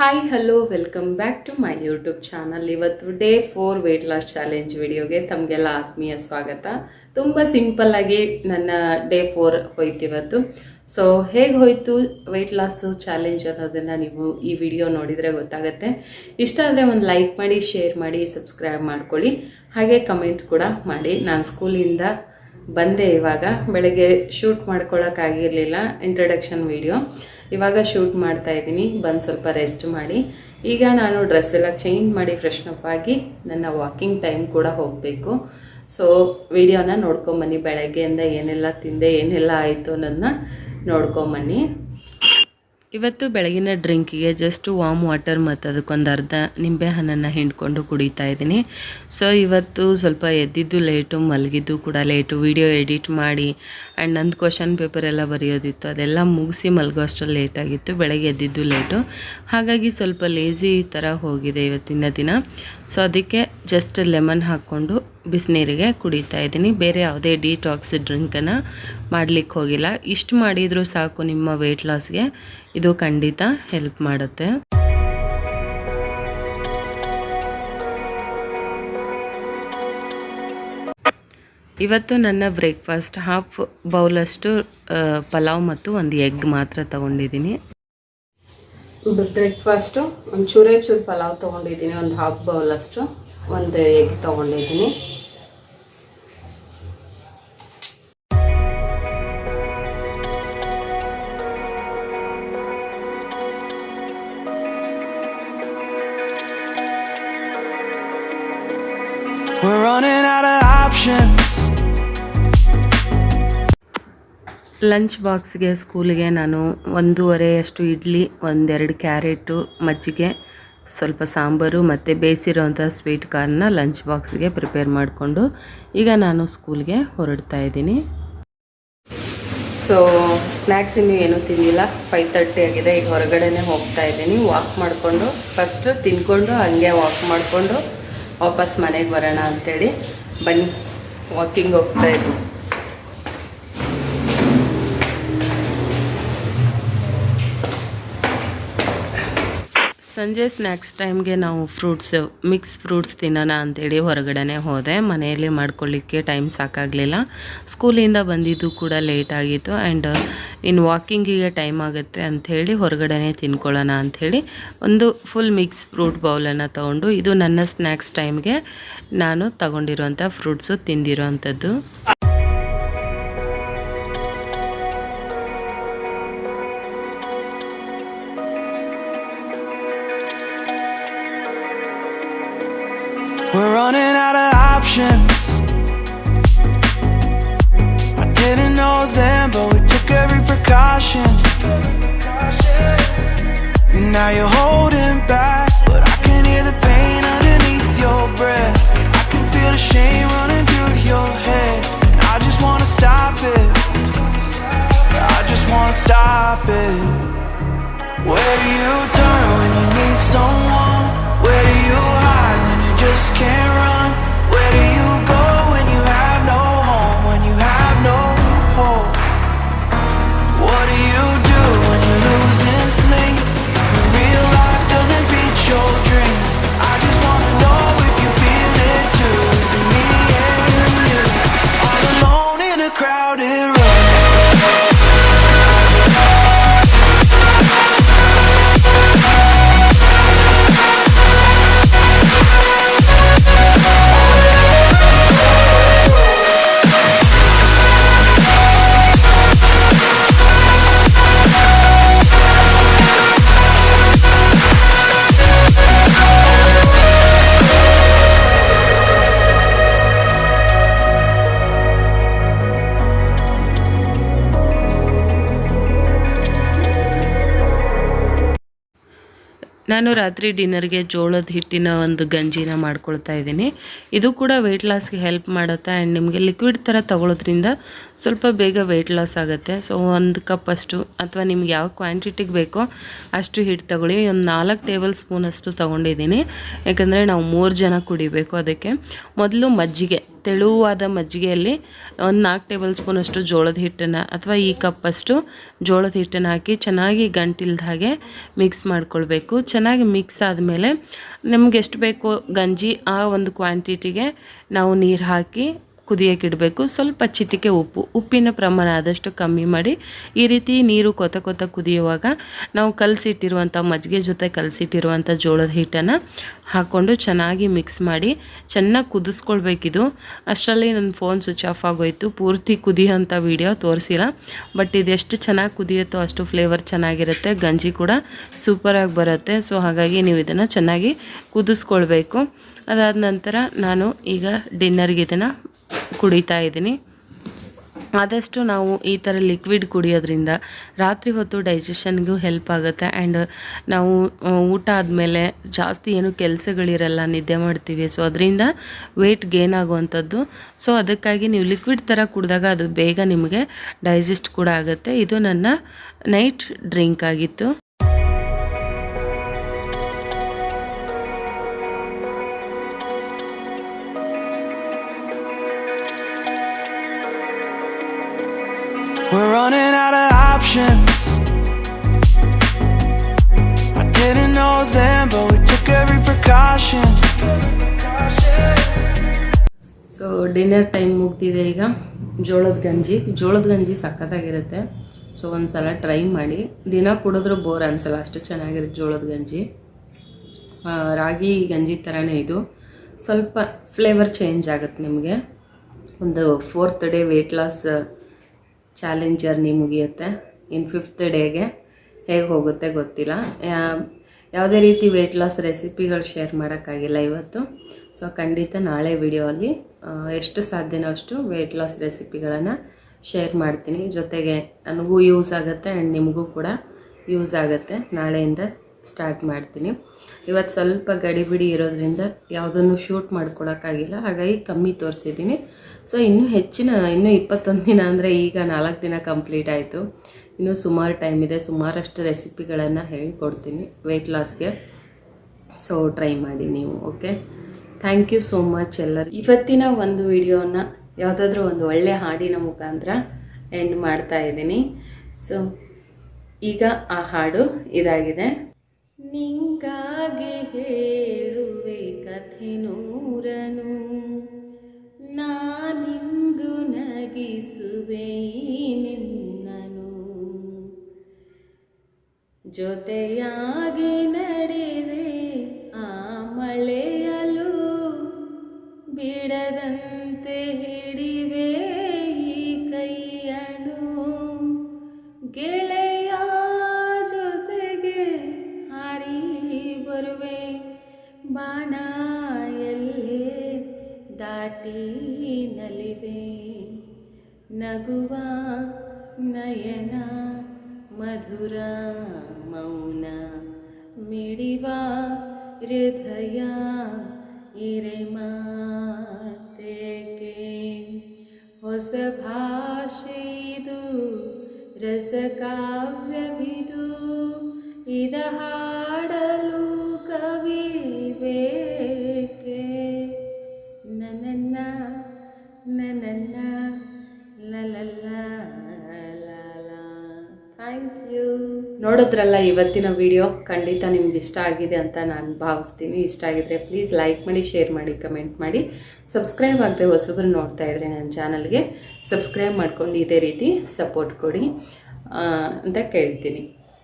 Hi hello welcome back to my YouTube channel ಇವತ್ತು day four weight loss challenge ವಿಡಿಯೋಗೆ ತಮಗೆಲ್ಲ ಆತ್ಮೀಯ ಸ್ವಾಗತ. ತುಂಬ ಸಿಂಪಲ್ ಆಗಿ ನನ್ನ ಡೇ ಫೋರ್ ಹೋಯ್ತು ಇವತ್ತು. ಸೊ ಹೇಗೆ ಹೋಯ್ತು ವೆಯ್ಟ್ ಲಾಸು ಚಾಲೆಂಜ್ ಅನ್ನೋದನ್ನು ನೀವು ಈ ವಿಡಿಯೋ ನೋಡಿದರೆ ಗೊತ್ತಾಗುತ್ತೆ. ಇಷ್ಟ ಆದರೆ ಒಂದು ಲೈಕ್ ಮಾಡಿ ಶೇರ್ ಮಾಡಿ ಸಬ್ಸ್ಕ್ರೈಬ್ ಮಾಡ್ಕೊಳ್ಳಿ. ಹಾಗೆ ಕಮೆಂಟ್ ಕೂಡ ಮಾಡಿ. ನಾನು ಸ್ಕೂಲಿಂದ ಬಂದೆ ಇವಾಗ. ಬೆಳಗ್ಗೆ ಶೂಟ್ ಮಾಡ್ಕೊಳ್ಳೋಕ್ಕಾಗಿರಲಿಲ್ಲ ಇಂಟ್ರಡಕ್ಷನ್ ವಿಡಿಯೋ ಇವಾಗ ಶೂಟ್ ಮಾಡ್ತಾ ಇದ್ದೀನಿ. ಬಂದು ಸ್ವಲ್ಪ ರೆಸ್ಟ್ ಮಾಡಿ. ಈಗ ನಾನು ಡ್ರೆಸ್ ಎಲ್ಲ ಚೇಂಜ್ ಮಾಡಿ ಫ್ರೆಶ್ನಪ್ ಆಗಿ ನನ್ನ ವಾಕಿಂಗ್ ಟೈಮ್ ಕೂಡ ಹೋಗಬೇಕು. ಸೊ ವಿಡಿಯೋನ ನೋಡ್ಕೊಂಬನ್ನಿ. ಬೆಳಗ್ಗೆಯಿಂದ ಏನೆಲ್ಲ ತಿಂದೆ, ಏನೆಲ್ಲ ಆಯಿತು ಅನ್ನೋದನ್ನ ನೋಡ್ಕೊಂಬನ್ನಿ. ಇವತ್ತು ಬೆಳಗಿನ ಡ್ರಿಂಕಿಗೆ ಜಸ್ಟ್ ವಾಮ್ ವಾಟರ್ ಮತ್ತು ಅದಕ್ಕೊಂದು ಅರ್ಧ ನಿಂಬೆ ಹಣ್ಣನ್ನು ಹಿಂಡ್ಕೊಂಡು ಕುಡಿತಾ ಇದ್ದೀನಿ. ಸೊ ಇವತ್ತು ಸ್ವಲ್ಪ ಎದ್ದಿದ್ದು ಲೇಟು ಮಲಗಿದ್ದು ಕೂಡ ಲೇಟು ವಿಡಿಯೋ ಎಡಿಟ್ ಮಾಡಿ ಆ್ಯಂಡ್ ನಂದು ಕ್ವಶನ್ ಪೇಪರ್ ಎಲ್ಲ ಬರೆಯೋದಿತ್ತು. ಅದೆಲ್ಲ ಮುಗಿಸಿ ಮಲಗೋ ಅಷ್ಟರಲ್ಲಿ ಲೇಟಾಗಿತ್ತು ಬೆಳಗ್ಗೆ ಎದ್ದಿದ್ದು ಲೇಟು ಹಾಗಾಗಿ ಸ್ವಲ್ಪ ಲೇಜಿ ಥರ ಹೋಗಿದೆ ಇವತ್ತಿನ ದಿನ. ಸೊ ಅದಕ್ಕೆ ಜಸ್ಟ್ ಲೆಮನ್ ಹಾಕ್ಕೊಂಡು ಬಿಸಿನೀರಿಗೆ ಕುಡಿತಾ ಇದ್ದೀನಿ. ಬೇರೆ ಯಾವುದೇ ಡಿಟಾಕ್ಸ್ ಡ್ರಿಂಕನ್ನು ಮಾಡಲಿಕ್ಕೆ ಹೋಗಿಲ್ಲ. ಇಷ್ಟು ಮಾಡಿದರೂ ಸಾಕು ನಿಮ್ಮ ವೆಯ್ಟ್ ಲಾಸ್ಗೆ ಇದು ಖಂಡಿತ ಹೆಲ್ಪ್ ಮಾಡುತ್ತೆ. ಇವತ್ತು ನನ್ನ ಬ್ರೇಕ್ಫಾಸ್ಟ್ ಹಾಫ್ ಬೌಲಷ್ಟು ಪಲಾವ್ ಮತ್ತು ಒಂದು ಎಗ್ ಮಾತ್ರ ತಗೊಂಡಿದ್ದೀನಿ. ಬ್ರೇಕ್ಫಾಸ್ಟು. ಒಂದು ಚೂರೇ ಚೂರು ಪಲಾವ್ ತೊಗೊಂಡಿದ್ದೀನಿ ಒಂದು ಹಾಫ್ ಬೌಲಷ್ಟು. ಒಂದು ಎಗ್ ತೊಗೊಂಡಿದ್ದೀನಿ. We're running out of options. Lunch ಬಾಕ್ಸ್ಗೆ ಸ್ಕೂಲಿಗೆ ನಾನು ಒಂದೂವರೆಯಷ್ಟು ಇಡ್ಲಿ, ಒಂದೆರಡು ಕ್ಯಾರೆಟು, ಮಜ್ಜಿಗೆ, ಸ್ವಲ್ಪ ಸಾಂಬಾರು ಮತ್ತು ಬೇಯಿಸಿರೋಂಥ ಸ್ವೀಟ್ ಕಾರ್ನ ಲಂಚ್ ಬಾಕ್ಸ್ಗೆ ಪ್ರಿಪೇರ್ ಮಾಡಿಕೊಂಡು ಈಗ ನಾನು ಸ್ಕೂಲ್ಗೆ ಹೊರಡ್ತಾ ಇದ್ದೀನಿ. ಸೊ ಸ್ನ್ಯಾಕ್ಸ್ ಇನ್ನೂ ಏನೂ ತಿಂದಿಲ್ಲ. ಫೈವ್ ತರ್ಟಿ ಆಗಿದೆ. ಈಗ ಹೊರಗಡೆನೇ ಹೋಗ್ತಾ ಇದ್ದೀನಿ. ವಾಕ್ ಮಾಡಿಕೊಂಡು ಫಸ್ಟ್ ತಿನ್ಕೊಂಡು ಹಂಗೆ ವಾಕ್ ಮಾಡಿಕೊಂಡು ವಾಪಸ್ ಮನೆಗೆ ಬರೋಣ ಅಂಥೇಳಿ ಬನ್ನಿ. ವಾಕಿಂಗ್ ಹೋಗ್ತಾ ಇದ್ದೀನಿ. ಸಂಜೆ ಸ್ನ್ಯಾಕ್ಸ್ ಟೈಮ್ಗೆ ನಾವು ಫ್ರೂಟ್ಸ್, ಮಿಕ್ಸ್ ಫ್ರೂಟ್ಸ್ ತಿನ್ನೋಣ ಅಂತೇಳಿ ಹೊರಗಡೆ ಹೋದೆ. ಮನೆಯಲ್ಲಿ ಮಾಡ್ಕೊಳ್ಳಿಕ್ಕೆ ಟೈಮ್ ಸಾಕಾಗಲಿಲ್ಲ. ಸ್ಕೂಲಿಂದ ಬಂದಿದ್ದು ಕೂಡ ಲೇಟ್ ಆಗಿತ್ತು. ಆ್ಯಂಡ್ ಇನ್ನು ವಾಕಿಂಗಿಗೆ ಟೈಮ್ ಆಗುತ್ತೆ ಅಂಥೇಳಿ ಹೊರಗಡೆ ತಿನ್ಕೊಳ್ಳೋಣ ಅಂಥೇಳಿ ಒಂದು ಫುಲ್ ಮಿಕ್ಸ್ ಫ್ರೂಟ್ ಬೌಲನ್ನು ತೊಗೊಂಡು ಇದು ನನ್ನ ಸ್ನ್ಯಾಕ್ಸ್ ಟೈಮ್ಗೆ ನಾನು ತಗೊಂಡಿರುವಂಥ ಫ್ರೂಟ್ಸು ತಿಂದಿರೋವಂಥದ್ದು. We're running out of options. I didn't know them, but we took every precaution. Now you're holding back, but I can hear the pain underneath your breath. I can feel the shame running through your head. I just wanna stop it. I just wanna stop it. Where do you turn when you need someone? Just can't run? ನಾನು ರಾತ್ರಿ ಡಿನ್ನರ್ಗೆ ಜೋಳದ ಹಿಟ್ಟಿನ ಒಂದು ಗಂಜಿನ ಮಾಡ್ಕೊಳ್ತಾ ಇದ್ದೀನಿ. ಇದು ಕೂಡ weight ಲಾಸ್ಗೆ ಹೆಲ್ಪ್ ಮಾಡುತ್ತೆ ಆ್ಯಂಡ್ ನಿಮಗೆ ಲಿಕ್ವಿಡ್ ಥರ ತಗೊಳ್ಳೋದ್ರಿಂದ ಸ್ವಲ್ಪ ಬೇಗ ವೆಯ್ಟ್ ಲಾಸ್ ಆಗುತ್ತೆ. ಸೊ ಒಂದು ಕಪ್ ಅಷ್ಟು ಅಥವಾ ನಿಮ್ಗೆ ಯಾವ ಕ್ವಾಂಟಿಟಿಗೆ ಬೇಕೋ ಅಷ್ಟು ಹಿಟ್ಟು ತಗೊಳ್ಳಿ. ಒಂದು ನಾಲ್ಕು ಟೇಬಲ್ ಸ್ಪೂನ್ ಅಷ್ಟು ತೊಗೊಂಡಿದ್ದೀನಿ. ಯಾಕಂದರೆ ನಾವು ಮೂರು ಜನ ಕುಡಿಬೇಕು ಅದಕ್ಕೆ. ಮೊದಲು ಮಜ್ಜಿಗೆ. ತೆಳುವಾದ ಮಜ್ಜಿಗೆಯಲ್ಲಿ ಒಂದು ನಾಲ್ಕು ಟೇಬಲ್ ಸ್ಪೂನಷ್ಟು ಜೋಳದ ಹಿಟ್ಟನ್ನು ಅಥವಾ ಈ ಕಪ್ಪಷ್ಟು ಜೋಳದ ಹಿಟ್ಟನ್ನು ಹಾಕಿ ಚೆನ್ನಾಗಿ ಗಂಟಿಲ್ದ ಹಾಗೆ ಮಿಕ್ಸ್ ಮಾಡ್ಕೊಳ್ಬೇಕು. ಚೆನ್ನಾಗಿ ಮಿಕ್ಸ್ ಆದಮೇಲೆ ನಮ್ಗೆ ಎಷ್ಟು ಬೇಕೋ ಗಂಜಿ ಆ ಒಂದು ಕ್ವಾಂಟಿಟಿಗೆ ನಾವು ನೀರು ಹಾಕಿ ಕುದಿಯೋಕೆ ಇಡಬೇಕು. ಸ್ವಲ್ಪ ಚಿಟಿಕೆ ಉಪ್ಪು. ಉಪ್ಪಿನ ಪ್ರಮಾಣ ಆದಷ್ಟು ಕಮ್ಮಿ ಮಾಡಿ ಈ ರೀತಿ ನೀರು ಕೊತ ಕೊತ ಕುದಿಯುವಾಗ ನಾವು ಕಲಸಿಟ್ಟಿರುವಂಥ ಮಜ್ಜಿಗೆ ಜೊತೆ ಕಲಸಿಟ್ಟಿರುವಂಥ ಜೋಳದ ಹಿಟ್ಟನ್ನು ಹಾಕ್ಕೊಂಡು ಚೆನ್ನಾಗಿ ಮಿಕ್ಸ್ ಮಾಡಿ ಚೆನ್ನಾಗಿ ಕುದಿಸ್ಕೊಳ್ಬೇಕಿದು ಅಷ್ಟರಲ್ಲಿ ನನ್ನ ಫೋನ್ ಸ್ವಿಚ್ ಆಫ್ ಆಗೋಯ್ತು. ಪೂರ್ತಿ ಕುದಿಯೋಂಥ ವೀಡಿಯೋ ತೋರಿಸಿಲ್ಲ. ಬಟ್ ಇದೆಷ್ಟು ಚೆನ್ನಾಗಿ ಕುದಿಯುತ್ತೋ ಅಷ್ಟು ಫ್ಲೇವರ್ ಚೆನ್ನಾಗಿರುತ್ತೆ. ಗಂಜಿ ಕೂಡ ಸೂಪರಾಗಿ ಬರುತ್ತೆ. ಸೊ, ಹಾಗಾಗಿ ನೀವು ಇದನ್ನು ಚೆನ್ನಾಗಿ ಕುದಿಸ್ಕೊಳ್ಬೇಕು. ಅದಾದ ನಂತರ ನಾನು ಈಗ ಡಿನ್ನರ್ಗೆ ಇದನ್ನು ಕುಡಿತಾ ಇದ್ದೀನಿ. ಆದಷ್ಟು ನಾವು ಈ ಥರ ಲಿಕ್ವಿಡ್ ಕುಡಿಯೋದ್ರಿಂದ ರಾತ್ರಿ ಹೊತ್ತು ಡೈಜೆಷನ್ಗೂ ಹೆಲ್ಪ್ ಆಗುತ್ತೆ. ಆ್ಯಂಡ್ ನಾವು ಊಟ ಆದಮೇಲೆ ಜಾಸ್ತಿ ಏನು ಕೆಲಸಗಳಿರಲ್ಲ, ನಿದ್ದೆ ಮಾಡ್ತೀವಿ. ಸೊ ಅದರಿಂದ ವೆಯ್ಟ್ ಗೇನ್ ಆಗುವಂಥದ್ದು. ಸೊ ಅದಕ್ಕಾಗಿ ನೀವು ಲಿಕ್ವಿಡ್ ಥರ ಕುಡಿದಾಗ ಅದು ಬೇಗ ನಿಮಗೆ ಡೈಜೆಸ್ಟ್ ಕೂಡ ಆಗುತ್ತೆ. ಇದು ನನ್ನ ನೈಟ್ ಡ್ರಿಂಕ್ ಆಗಿತ್ತು. We're running out of options. I didn't know then, but we took every precaution. So dinner time ಮುಗ್ದಿದೆ ಈಗ. ಜೋಳದ ಗಂಜಿ. ಜೋಳದ ಗಂಜಿ ಸಖತ್ತಾಗಿರುತ್ತೆ. ಸೊ ಒಂದು ಸಲ ಟ್ರೈ ಮಾಡಿ. ದಿನ ಕುಡಿದ್ರೂ ಬೋರ್ ಅನ್ಸಲ್ಲ. ಅಷ್ಟು ಚೆನ್ನಾಗಿರುತ್ತೆ ಜೋಳದ ಗಂಜಿ. ರಾಗಿ ಗಂಜಿ ಥರನೇ ಇದು. ಸ್ವಲ್ಪ ಫ್ಲೇವರ್ ಚೇಂಜ್ ಆಗುತ್ತೆ ನಿಮಗೆ. ಒಂದು fourth day weight loss challenge journey ಮುಗಿಯುತ್ತೆ. ಇನ್ನು ಫಿಫ್ತ್ ಡೇಗೆ ಹೇಗೆ ಹೋಗುತ್ತೆ ಗೊತ್ತಿಲ್ಲ. ಯಾವುದೇ ರೀತಿ ವೆಯ್ಟ್ ಲಾಸ್ ರೆಸಿಪಿಗಳು ಶೇರ್ ಮಾಡೋಕ್ಕಾಗಿಲ್ಲ ಇವತ್ತು. ಸೊ ಖಂಡಿತ ನಾಳೆ ವಿಡಿಯೋಲ್ಲಿ ಎಷ್ಟು ಸಾಧ್ಯನೋ ಅಷ್ಟು ವೆಯ್ಟ್ ಲಾಸ್ ರೆಸಿಪಿಗಳನ್ನು ಶೇರ್ ಮಾಡ್ತೀನಿ. ಜೊತೆಗೆ ನನಗೂ ಯೂಸ್ ಆಗುತ್ತೆ ಆ್ಯಂಡ್ ನಿಮಗೂ ಕೂಡ ಯೂಸ್ ಆಗುತ್ತೆ. ನಾಳೆಯಿಂದ ಸ್ಟಾರ್ಟ್ ಮಾಡ್ತೀನಿ. ಇವತ್ತು ಸ್ವಲ್ಪ ಗಡಿಬಿಡಿ ಇರೋದ್ರಿಂದ ಯಾವುದನ್ನು ಶೂಟ್ ಮಾಡ್ಕೊಳಕ್ಕಾಗಿಲ್ಲ. ಹಾಗಾಗಿ ಕಮ್ಮಿ ತೋರಿಸಿದ್ದೀನಿ. ಸೊ ಇನ್ನೂ ಹೆಚ್ಚಿನ, ಇನ್ನೂ ಇಪ್ಪತ್ತೊಂದು ದಿನ ಅಂದರೆ ಈಗ ನಾಲ್ಕು ದಿನ ಕಂಪ್ಲೀಟ್ ಆಯಿತು. ಇನ್ನೂ ಸುಮಾರು ಟೈಮ್ ಇದೆ. ಸುಮಾರಷ್ಟು ರೆಸಿಪಿಗಳನ್ನು ಹೇಳಿಕೊಡ್ತೀನಿ ವೆಯ್ಟ್ ಲಾಸ್ಗೆ ಸೊ ಟ್ರೈ ಮಾಡಿ ನೀವು okay thank you so much ಎಲ್ಲರೂ ಇವತ್ತಿನ ಒಂದು ವಿಡಿಯೋನ ಯಾವುದಾದ್ರೂ ಒಂದು ಒಳ್ಳೆ ಹಾಡಿನ ಮುಖಾಂತರ ಎಂಡ್ ಮಾಡ್ತಾ ಇದ್ದೀನಿ. ಸೊ ಈಗ ಆ ಹಾಡು ಇದಾಗಿದೆ. ನಿಂಗಾಗಿ ಹೇಳುವೆ ಕಥೆ ನೂರನು. ಈ ನಿನ್ನನು ಜೊತೆಯಾಗಿ ನಡೆವೆ ಆ ಮಳೆಯಲು ಬಿಡದಂತೆ ಹಿಡಿವೆ ಈ ಕೈಯನು. ಗೆಳೆಯ नगुवा नयना मधुरा मौना मिडिवा हृदया इरेमाते के होसभाषिदु रसकाव्यदु इदहाडलु कविवे ಥ್ಯಾಂಕ್ ಯು. ನೋಡಿದ್ರಲ್ಲ ಇವತ್ತಿನ ವಿಡಿಯೋ? ಖಂಡಿತ ನಿಮ್ಗೆ ಇಷ್ಟ ಆಗಿದೆ ಅಂತ ನಾನು ಭಾವಿಸ್ತೀನಿ. ಇಷ್ಟ ಆಗಿದ್ರೆ ಪ್ಲೀಸ್ ಲೈಕ್ ಮಾಡಿ ಶೇರ್ ಮಾಡಿ ಕಮೆಂಟ್ ಮಾಡಿ. ಸಬ್ಸ್ಕ್ರೈಬ್ ಆಗದೆ ಹೊಸಬ್ರು ನೋಡ್ತಾ ಇದ್ರೆ ನನ್ನ ಚಾನಲ್ಗೆ ಸಬ್ಸ್ಕ್ರೈಬ್ ಮಾಡ್ಕೊಂಡು ಇದೇ ರೀತಿ ಸಪೋರ್ಟ್ ಕೊಡಿ. ಅಂತ ಕೇಳ್ತೀನಿ.